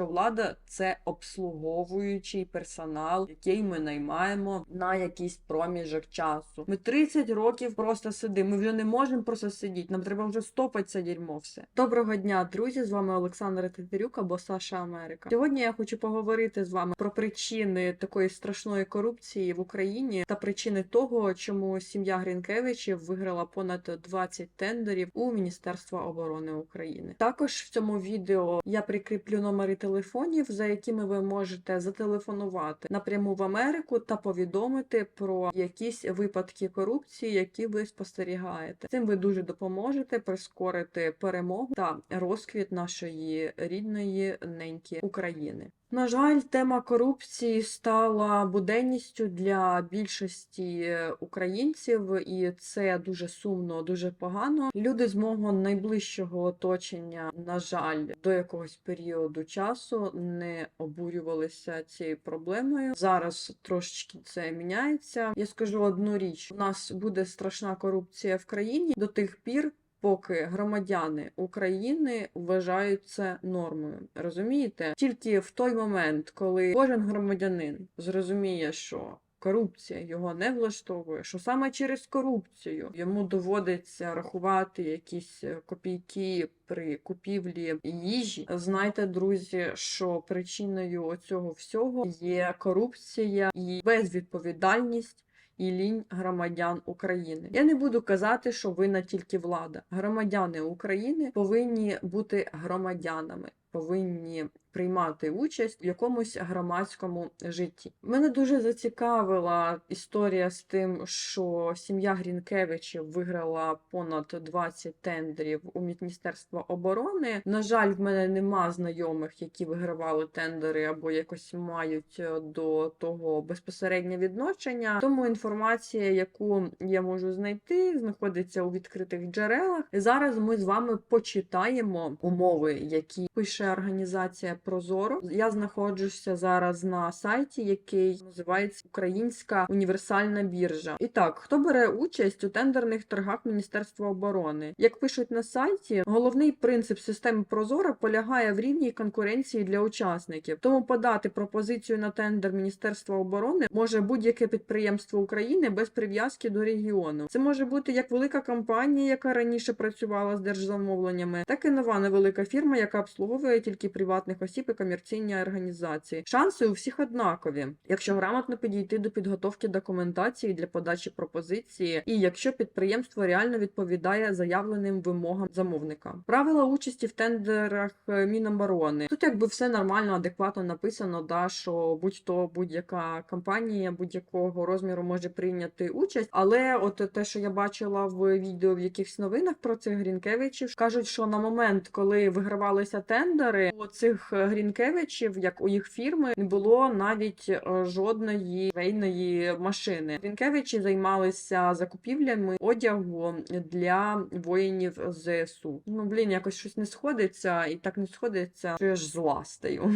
що влада це обслуговуючий персонал, який ми наймаємо на якийсь проміжок часу. Ми 30 років просто сидимо. Ми вже не можемо просто сидіти. Нам треба вже стопати це дерьмо все. Доброго дня, друзі! З вами Олександр Тетерюк або Саша Америка. Сьогодні я хочу поговорити з вами про причини такої страшної корупції в Україні та причини того, чому сім'я Грінкевичів виграла понад 20 тендерів у Міністерства оборони України. Також в цьому відео я прикріплю номери телефонів, за якими ви можете зателефонувати напряму в Америку та повідомити про якісь випадки корупції, які ви спостерігаєте. Цим ви дуже допоможете прискорити перемогу та розквіт нашої рідної неньки України. На жаль, тема корупції стала буденністю для більшості українців, і це дуже сумно, дуже погано. Люди з мого найближчого оточення, на жаль, до якогось періоду часу не обурювалися цією проблемою. Зараз трошечки це міняється. Я скажу одну річ: у нас буде страшна корупція в країні до тих пір. Поки громадяни України вважають це нормою, розумієте? Тільки в той момент, коли кожен громадянин зрозуміє, що корупція його не влаштовує, що саме через корупцію йому доводиться рахувати якісь копійки при купівлі їжі. Знайте, друзі, що причиною цього всього є корупція і безвідповідальність і лінь громадян України. Я не буду казати, що винна тільки влада. Громадяни України повинні бути громадянами, повинні приймати участь в якомусь громадському житті. Мене дуже зацікавила історія з тим, що сім'я Грінкевичів виграла понад 20 тендерів у Міністерства оборони. На жаль, в мене нема знайомих, які вигравали тендери або якось мають е, до того безпосереднє відношення. Тому інформація, яку я можу знайти, знаходиться у відкритих джерелах. Зараз ми з вами почитаємо умови, які пише організація Прозоро. Я знаходжуся зараз на сайті, який називається Українська універсальна біржа. І так, хто бере участь у тендерних торгах Міністерства оборони? Як пишуть на сайті, головний принцип системи Прозоро полягає в рівній конкуренції для учасників. Тому подати пропозицію на тендер Міністерства оборони може будь-яке підприємство України без прив'язки до регіону. Це може бути як велика компанія, яка раніше працювала з держзамовленнями, так і нова невелика фірма, яка обслуговує тільки приватних осіб і комерційні організації. Шанси у всіх однакові, якщо грамотно підійти до підготовки документації для подачі пропозиції, і якщо підприємство реально відповідає заявленим вимогам замовника. Правила участі в тендерах е, Міноборони. Тут якби все нормально, адекватно написано, да що будь-то будь-яка компанія будь-якого розміру може прийняти участь. Але от те, що я бачила в відео в якихось новинах про цих Грінкевичів, кажуть, що на момент, коли вигравалися тендери, у цих Грінкевичів, як у їх фірми, не було навіть е, жодної вейної машини. Грінкевичі займалися закупівлями одягу для воїнів ЗСУ. Ну блін, якось щось не сходиться, і так не сходиться, що я ж зла стаю.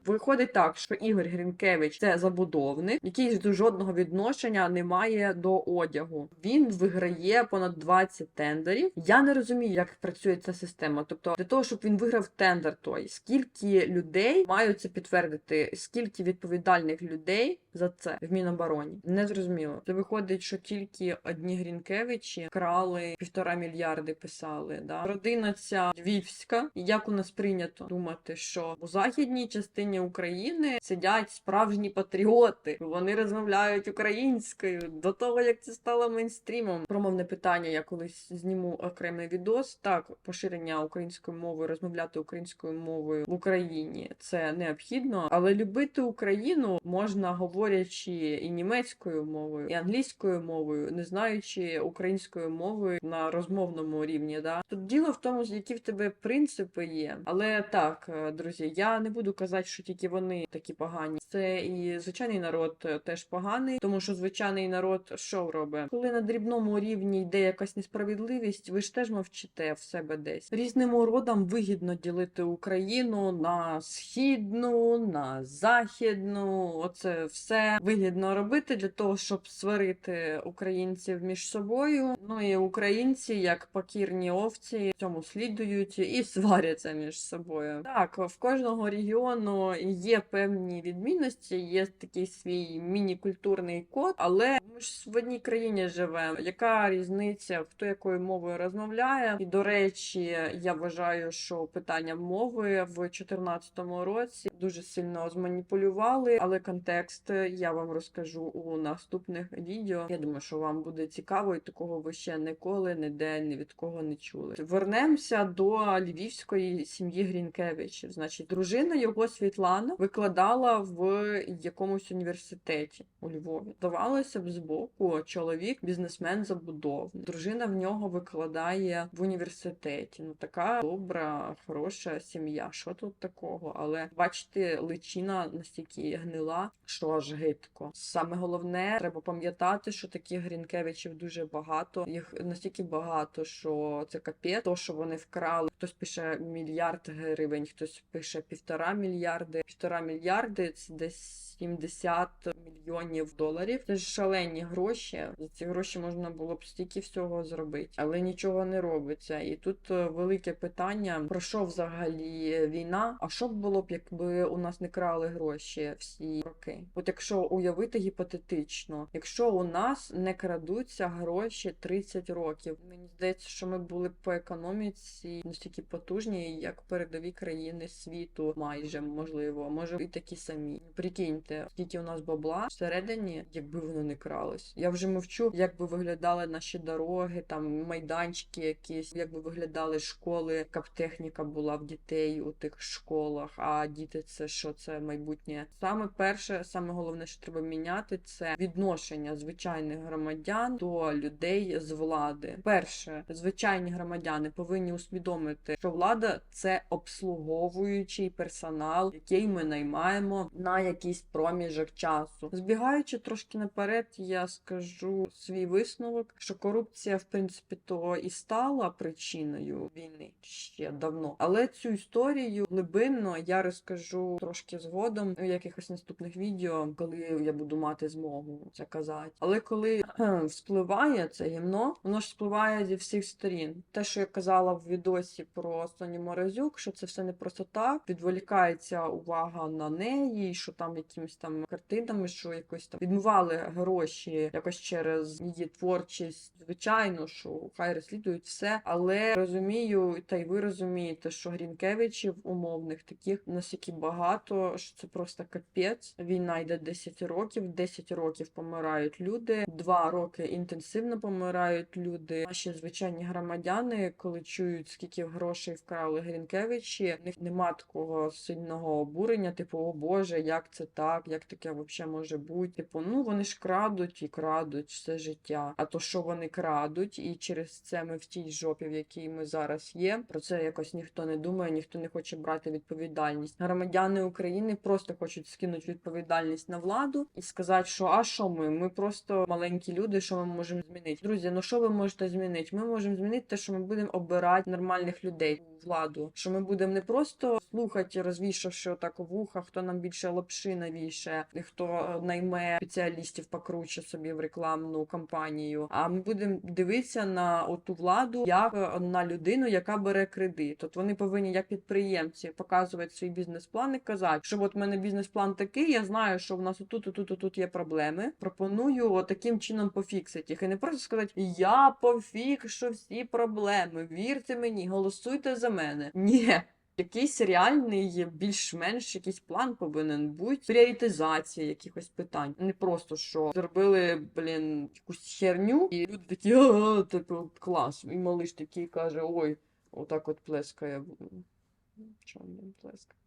Виходить так, що Ігор Грінкевич це забудовник, який до жодного відношення не має до одягу. Він виграє понад 20 тендерів. Я не розумію, як працює ця система. Тобто, для того, щоб він виграв тендер, той скільки людей мають це підтвердити, скільки відповідальних людей за це в Мінобороні. Не зрозуміло. Це виходить, що тільки одні Грінкевичі крали півтора мільярди, писали. Да? Родина ця львівська. І як у нас прийнято думати, що у західній частині України сидять справжні патріоти, вони розмовляють українською до того, як це стало мейнстрімом. Промовне питання. Я колись зніму окремий відос. Так, поширення української мови, розмовляти українською мовою в Україні це необхідно, але любити Україну можна говорячи і німецькою мовою, і англійською мовою, не знаючи української мови на розмовному рівні. Да тут діло в тому, які в тебе принципи є. Але так, е, друзі, я не буду казати, що тільки вони такі погані. Це і звичайний народ е, теж поганий, тому що звичайний народ що робить? Коли на дрібному рівні йде якась несправедливість, ви ж теж мовчите в себе десь. Різним уродам вигідно ділити Україну на східну, на західну. Оце все вигідно робити для того, щоб сварити українців між собою. Ну і українці, як покірні овці, цьому слідують і сваряться між собою. Так, в кожного регіону є певні відмінності, є такий свій міні-культурний код, але ми ж в одній країні живемо. Яка різниця, хто якою мовою розмовляє? І до речі, я вважаю, що питання мови в 2014 році дуже сильно зманіпулювали, але контекст я вам розкажу у наступних відео. Я думаю, що вам буде цікаво, і такого ви ще ніколи ніде ні від кого не чули. Вернемося до львівської сім'ї Грінкевичів. Значить, дружина його Світлана викладала в якомусь університеті у Львові. Здавалося б, збоку чоловік, бізнесмен забудовник. Дружина в нього викладає в університеті. Ну така добра, хороша сім'я. Що тут такого? Але бачите, личина настільки гнила, що аж гидко. Саме головне, треба пам'ятати, що таких Грінкевичів дуже багато. Їх настільки багато, що це капець. То, що вони вкрали. Хтось пише мільярд гривень, хтось пише півтора мільярди. Півтора мільярди це десь. 70 мільйонів доларів. Це ж шалені гроші. За ці гроші можна було б стільки всього зробити, але нічого не робиться. І тут е, велике питання: про що взагалі війна? А що б було б, якби у нас не крали гроші всі роки? От якщо уявити гіпотетично, якщо у нас не крадуться гроші 30 років, мені здається, що ми були б по економіці настільки потужні, як передові країни світу, майже можливо, може і такі самі. Прикиньте, скільки у нас бабла всередині, якби воно не кралось. Я вже мовчу, як би виглядали наші дороги, там майданчики, якісь, як би виглядали школи, яка б техніка була в дітей у тих школах. А діти, це що це майбутнє? Саме перше, саме головне, що треба міняти, це відношення звичайних громадян до людей з влади. Перше, звичайні громадяни повинні усвідомити, що влада це обслуговуючий персонал, який ми наймаємо на якийсь проміжок часу. Збігаючи трошки наперед, я скажу свій висновок, що корупція, в принципі, то і стала причиною війни ще давно. Але цю історію глибинно я розкажу трошки згодом у якихось наступних відео, коли я буду мати змогу це казати. Але коли вспливає це гімно, воно ж впливає зі всіх сторін. Те, що я казала в відосі про Соні Морозюк, що це все не просто так, відволікається увага на неї, що там якимось там картинами, що якось там відмивали гроші якось через її творчість. Звичайно, що хай розслідують все, але розумію, та й ви розумієте, що Грінкевичів умовних таких настільки багато, що це просто капець. Війна йде 10 років, 10 років помирають люди, 2 роки інтенсивно помирають люди. Наші звичайні громадяни, коли чують, скільки грошей вкрали Грінкевичі, в них нема такого сильного обурення, типу, о Боже, як це так, як таке взагалі може бути? Типу, ну вони ж крадуть і крадуть все життя. А то, що вони крадуть, і через це ми в тій жопі, в якій ми зараз є, про це якось ніхто не думає, ніхто не хоче брати відповідальність. Громадяни України просто хочуть скинути відповідальність на владу і сказати, що а що ми? Ми просто маленькі люди, що ми можемо змінити. Друзі, ну що ви можете змінити? Ми можемо змінити те, що ми будемо обирати нормальних людей у владу. Що ми будемо не просто слухати, розвішавши отак вуха, хто нам більше лапши навіше, хто е, найме спеціалістів покруче собі в рекламну кампанію. А ми будемо дивитися на оту владу як е, на людину, яка бере кредит. От вони повинні, як підприємці, показувати свій бізнес-план і казати, що от в мене бізнес-план такий, я знаю, що в нас отут, отут, отут є проблеми. Пропоную таким чином пофіксити їх. І не просто сказати, я пофікшу всі проблеми. Вірте мені, голосуйте за мене. Ні. Якийсь реальний, більш-менш якийсь план повинен бути пріоритизація якихось питань. Не просто що зробили, блін, якусь херню, і люди такі, а, типу, клас. І малиш такий каже, ой, отак от плескає. Чому він плескає?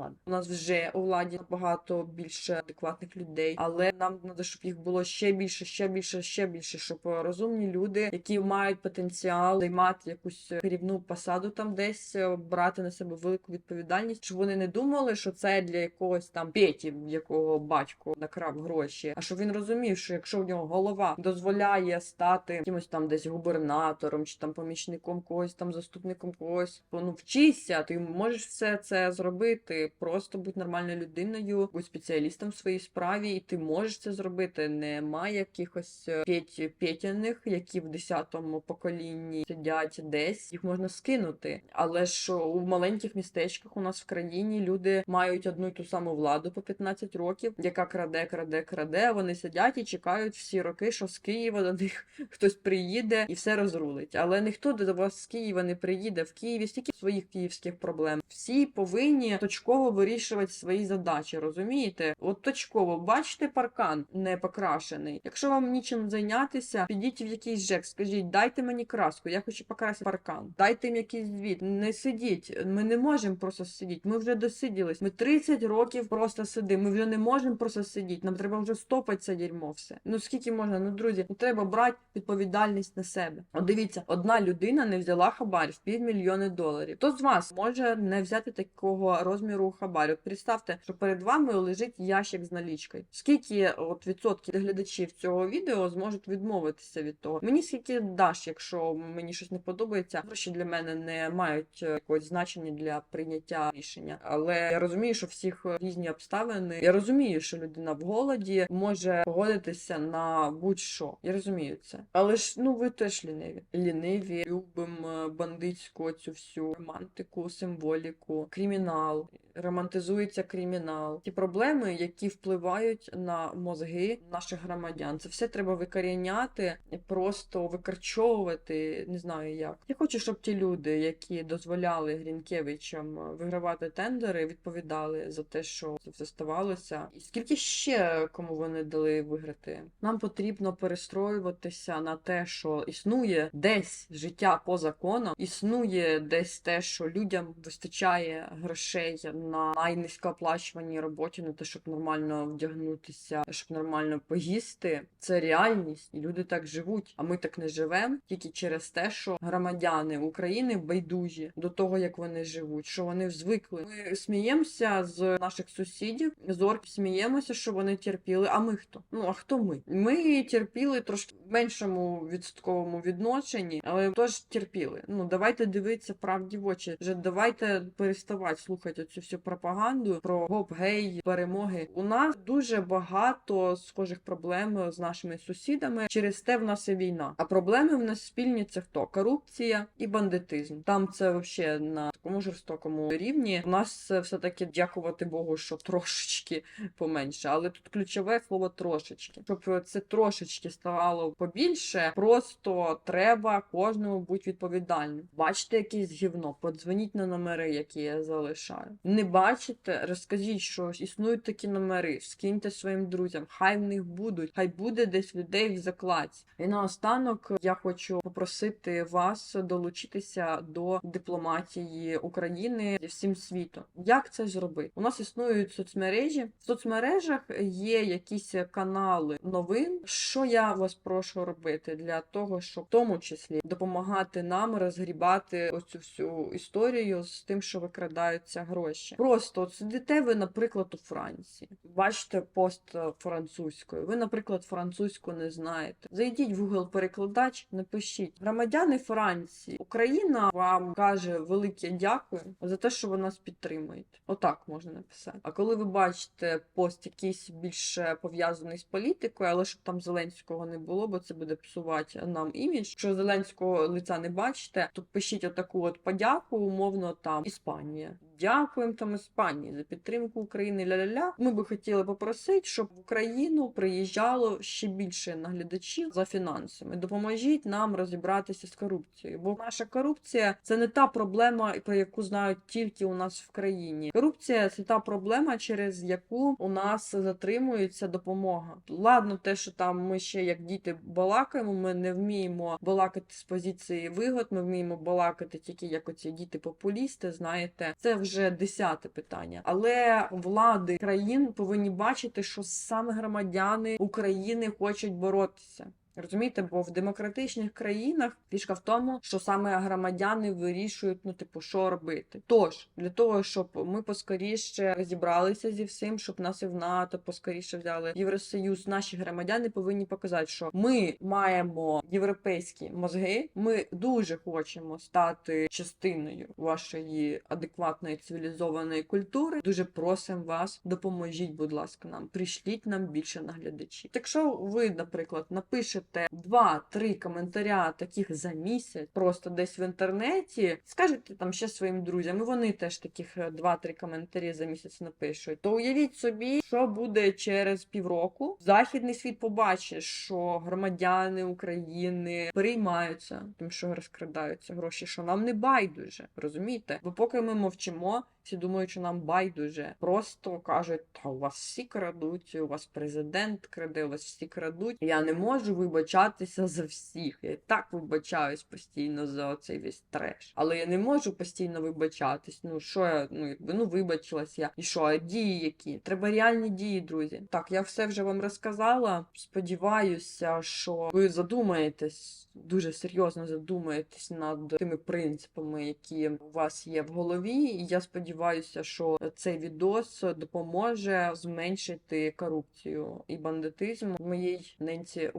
Ладно. У нас вже у владі набагато більше адекватних людей, але нам треба, щоб їх було ще більше, ще більше, ще більше, щоб розумні люди, які мають потенціал займати якусь керівну посаду там десь, е, брати на себе велику відповідальність, щоб вони не думали, що це для якогось там Петі, якого батько накрав гроші, а щоб він розумів, що якщо в нього голова дозволяє стати якимось там десь губернатором чи там помічником когось, там заступником когось, ну вчися, ти можеш все це зробити. Просто будь нормальною людиною, будь спеціалістом в своїй справі, і ти можеш це зробити. Немає якихось е, п'ять п'ятяних, які в десятому поколінні сидять десь, їх можна скинути. Але ж у маленьких містечках у нас в країні люди мають одну й ту саму владу по 15 років, яка краде, краде, краде. Вони сидять і чекають всі роки, що з Києва до них хтось приїде і все розрулить. Але ніхто до вас з Києва не приїде. В Києві стільки своїх київських проблем. Всі повинні точково вирішувати свої задачі. Розумієте? От точково бачите паркан не покрашений. Якщо вам нічим зайнятися, підіть в якийсь ЖЕК, скажіть, дайте мені краску, я хочу покрасити паркан. Дайте їм якийсь звіт. Не сидіть. Ми не можемо просто сидіти. Ми вже досиділись. Ми 30 років просто сидимо. Ми вже не можемо просто сидіти. Нам треба вже стопати це дерьмо все. Ну скільки можна? Ну друзі, ну треба брати відповідальність на себе. От дивіться, одна людина не взяла хабар в півмільйони доларів. Хто з вас може не взяти такого розміру хабарю? От представте, що перед вами лежить ящик з налічкою. Скільки от відсотків глядачів цього відео зможуть відмовитися від того? Мені скільки даш, якщо мені щось не подобається, гроші для мене не мають е, якогось значення для прийняття рішення. Але я розумію, що всіх різні обставини. Я розумію, що людина в голоді може погодитися на будь-що. Я розумію це. Але ж ну ви теж ліниві. Ліниві, любимо бандитську цю всю романтику, символіку, кримінал. Романтизується кримінал, ті проблеми, які впливають на мозги наших громадян. Це все треба викоріняти, просто викорчовувати. Не знаю як. Я хочу, щоб ті люди, які дозволяли Грінкевичам вигравати тендери, відповідали за те, що це все ставалося. І скільки ще кому вони дали виграти? Нам потрібно перестроюватися на те, що існує десь життя по законам, існує десь те, що людям вистачає грошей на найнизькооплачуваній роботі, на те, щоб нормально вдягнутися, щоб нормально поїсти. Це реальність, і люди так живуть. А ми так не живемо тільки через те, що громадяни України байдужі до того, як вони живуть, що вони звикли. Ми сміємося з наших сусідів, з орків сміємося, що вони терпіли. А ми хто? Ну а хто ми? Ми терпіли трошки в меншому відсотковому відношенні, але теж терпіли. Ну давайте дивитися правді в очі. Вже давайте переставати слухати оцю всю пропаганду про гоп, гей, перемоги. У нас дуже багато схожих проблем з нашими сусідами. Через те в нас і війна. А проблеми в нас спільні це хто? Корупція і бандитизм. Там це взагалі на такому жорстокому рівні. У нас все таки дякувати Богу, що трошечки поменше. Але тут ключове слово трошечки. Щоб це трошечки ставало побільше, просто треба кожному бути відповідальним. Бачите якесь гівно, подзвоніть на номери, які я залишаю. Не бачите, розкажіть, що існують такі номери, скиньте своїм друзям, хай в них будуть, хай буде десь людей в закладці. І наостанок я хочу попросити вас долучитися до дипломатії України зі всім світом. Як це зробити? У нас існують соцмережі. В соцмережах є якісь канали новин. Що я вас прошу робити для того, щоб в тому числі допомагати нам розгрібати ось цю всю історію з тим, що викрадаються гроші. Просто от сидите ви, наприклад, у Франції, бачите пост французькою. Ви, наприклад, французьку не знаєте. Зайдіть в Google перекладач, напишіть громадяни Франції. Україна вам каже велике дякую за те, що ви нас підтримуєте. Отак можна написати. А коли ви бачите пост якийсь більш пов'язаний з політикою, але щоб там Зеленського не було, бо це буде псувати нам імідж. Якщо Зеленського лиця не бачите, то пишіть отаку от подяку, умовно там Іспанія. Дякуємо там Іспанії за підтримку України. Ля-ля-ля. Ми би хотіли попросити, щоб в Україну приїжджало ще більше наглядачів за фінансами. Допоможіть нам розібратися з корупцією. Бо наша корупція це не та проблема, про яку знають тільки у нас в країні. Корупція це та проблема, через яку у нас затримується допомога. Ладно, те, що там ми ще як діти балакаємо, ми не вміємо балакати з позиції вигод. Ми вміємо балакати тільки як оці діти-популісти. Знаєте, це вже 10 десяте питання. Але влади країн повинні бачити, що саме громадяни України хочуть боротися. Розумієте, бо в демократичних країнах фішка в тому, що саме громадяни вирішують, ну типу, що робити. Тож для того, щоб ми поскоріше розібралися зі всім, щоб нас і в НАТО поскоріше взяли Євросоюз, наші громадяни повинні показати, що ми маємо європейські мозги. Ми дуже хочемо стати частиною вашої адекватної цивілізованої культури. Дуже просимо вас, допоможіть, будь ласка, нам прийшліть нам більше наглядачів. Так що ви, наприклад, напишете два-три коментаря таких за місяць, просто десь в інтернеті, скажете там ще своїм друзям, і вони теж таких е, два-три коментарі за місяць напишуть. То уявіть собі, що буде через півроку. Західний світ побачить, що громадяни України переймаються тим, що розкрадаються гроші, що нам не байдуже, розумієте? Бо поки ми мовчимо. Всі думають, що нам байдуже. Просто кажуть, та у вас всі крадуть, у вас президент краде, у вас всі крадуть. Я не можу вибачатися за всіх. Я і так вибачаюсь постійно за цей весь треш. Але я не можу постійно вибачатись. Ну що я, ну якби ну вибачилась я. І що, а дії які? Треба реальні дії, друзі. Так, я все вже вам розказала. Сподіваюся, що ви задумаєтесь. Дуже серйозно задумаєтесь над тими принципами, які у вас є в голові. І я сподіваюся, що цей відос допоможе зменшити корупцію і бандитизм в моїй ненці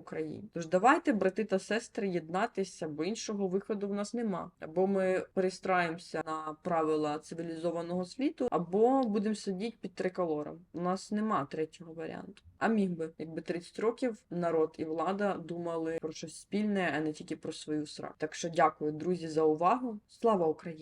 Тож давайте, брати та сестри, єднатися, бо іншого виходу в нас нема. Або ми перестраємося на правила цивілізованого світу, або будемо сидіти під триколором. У нас нема третього варіанту. А міг би, якби 30 років народ і влада думали про щось спільне, а не тільки про свою сраку. Так що дякую, друзі, за увагу. Слава Україні!